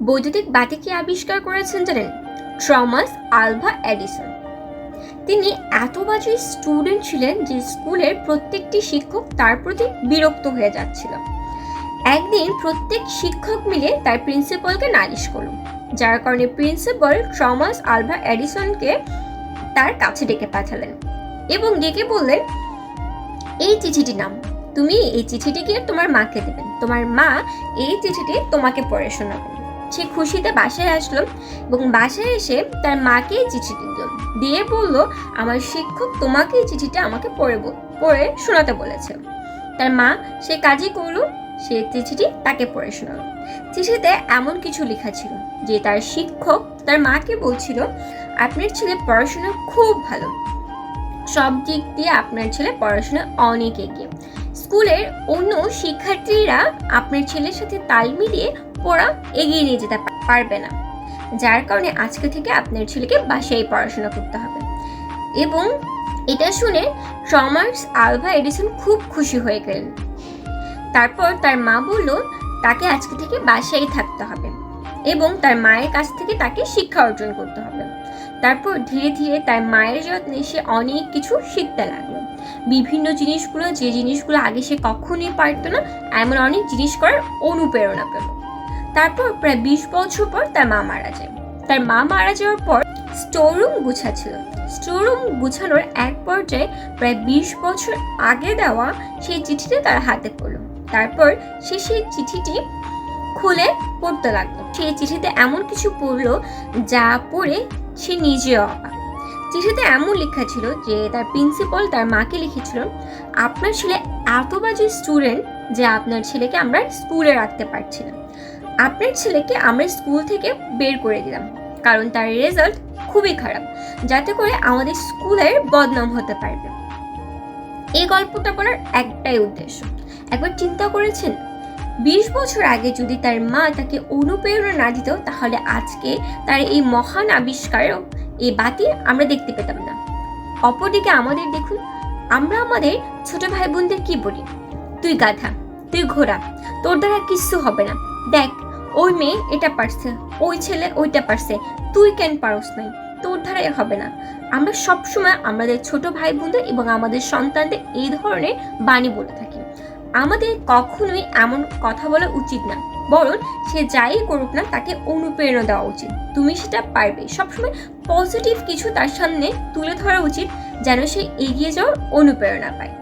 বৈদ্যুতিক বাতিকে আবিষ্কার করেছেন জানেন ট্রমাস আলভা এডিসন। তিনি এত বাজে স্টুডেন্ট ছিলেন যে স্কুলের প্রত্যেকটি শিক্ষক তার প্রতি বিরক্ত হয়ে যাচ্ছিল। একদিন প্রত্যেক শিক্ষক মিলে তার প্রিন্সিপালকে নালিশ করল, যার কারণে প্রিন্সিপাল ট্রমাস আলভা এডিসনকে তার কাছে ডেকে পাঠালেন এবং ডেকে বললেন, এই চিঠিটি নাম, তুমি এই চিঠিটিকে তোমার মাকে দেবেন, তোমার মা এই চিঠিটি তোমাকে পড়ে শোনাবেন। সে খুশিতে বাসায় আসলো এবং বাসায় এসে তার মাকে চিঠি দিল। দিয়ে বলল, আমার শিক্ষক তোমাকে চিঠিটা আমাকে পড়ে পড়ে শোনাতে বলেছে। তার মা সে কাজই করল, সে চিঠিটি তাকে পড়ে শোনালো। চিঠিতে এমন কিছু লেখা ছিল যে তার শিক্ষক তার মাকে বলছিল, আপনার ছেলে পড়াশোনা খুব ভালো। সব দিক দিয়ে আপনার ছেলে পড়াশোনা অনেক এগিয়ে। স্কুলের অন্য শিক্ষার্থীরা আপনার ছেলের সাথে তাল মিলিয়ে পড়া এগিয়ে নিয়ে যেতে পারবে না। যার কারণে আজকে থেকে আপনার ছেলেকে বাসায় পড়াশোনা করতে হবে। এবং এটা শুনে টমাস আলভা এডিসন খুব খুশি হয়ে গেলেন। তারপর তার মা বলল, তাকে আজকে থেকে বাসায় থাকতে হবে এবং তার মায়ের কাছ থেকে তাকে শিক্ষা অর্জন করতে হবে। তারপর ধীরে ধীরে তার মায়ের যত্নে সে অনেক কিছু শিখতে লাগল। বিভিন্ন জিনিসগুলো, যে জিনিসগুলো আগে সে কখনোই পারতো না, এমন অনেক জিনিস করার অনুপ্রেরণা পেল। তারপর প্রায় বিশ বছর পর তার মা মারা যায়। তার মা মারা যাওয়ার পর স্টোররুম গুছাচ্ছিল। স্টোররুম গুছানোর এক পর্যায়ে প্রায় বিশ বছর আগে দেওয়া সেই চিঠিটা তার হাতে পড়ল। তারপর সে সেই চিঠিটি খুলে পড়তে লাগল। সেই চিঠিতে এমন কিছু পড়ল যা পড়ে সে নিজেও অবাক। চিঠিতে এমন লেখা ছিল যে তার প্রিন্সিপাল তার মাকে লিখেছিল, আপনার ছেলে এত বাজে স্টুডেন্ট যে আপনার ছেলেকে আমরা স্কুলে রাখতে পারছি না। আপনার ছেলেকে আমরা স্কুল থেকে বের করে দিলাম। কারণ তার রেজাল্ট খুবই খারাপ। যাতে করে আমাদের স্কুলের বদনাম হতে পারবে। এই গল্পটা বলার একটাই উদ্দেশ্য। একবার চিন্তা করেছেন? বিশ বছর আগে যদি তার মা তাকে অনুপ্রেরণা না দিত, তাহলে আজকে তার এই মহান আবিষ্কার এই বাতি আমরা দেখতে পেতাম না। অপরদিকে আমাদের দেখুন, আমরা আমাদের ছোট ভাই বোনদের কি বলি? তুই গাধা, তুই ঘোড়া, তোর দ্বারা কিচ্ছু হবে না। দেখ, ওই মেয়ে এটা পারছে, ওই ছেলে ওইটা পারছে, তুই কেন পারস নাই? তোর দ্বারাই হবে না। আমরা সবসময় আমাদের ছোট ভাই বোনদের এবং আমাদের সন্তানদের এই ধরনের বাণী বলে থাকি। আমাদের কখনোই এমন কথা বলা উচিত না। বরং সে যাই করুক না, তাকে অনুপ্রেরণা দেওয়া উচিত। তুমি সেটা পারবে। সবসময় পজিটিভ কিছু তার সামনে তুলে ধরা উচিত, যেন সে এগিয়ে যাওয়ার অনুপ্রেরণা পায়।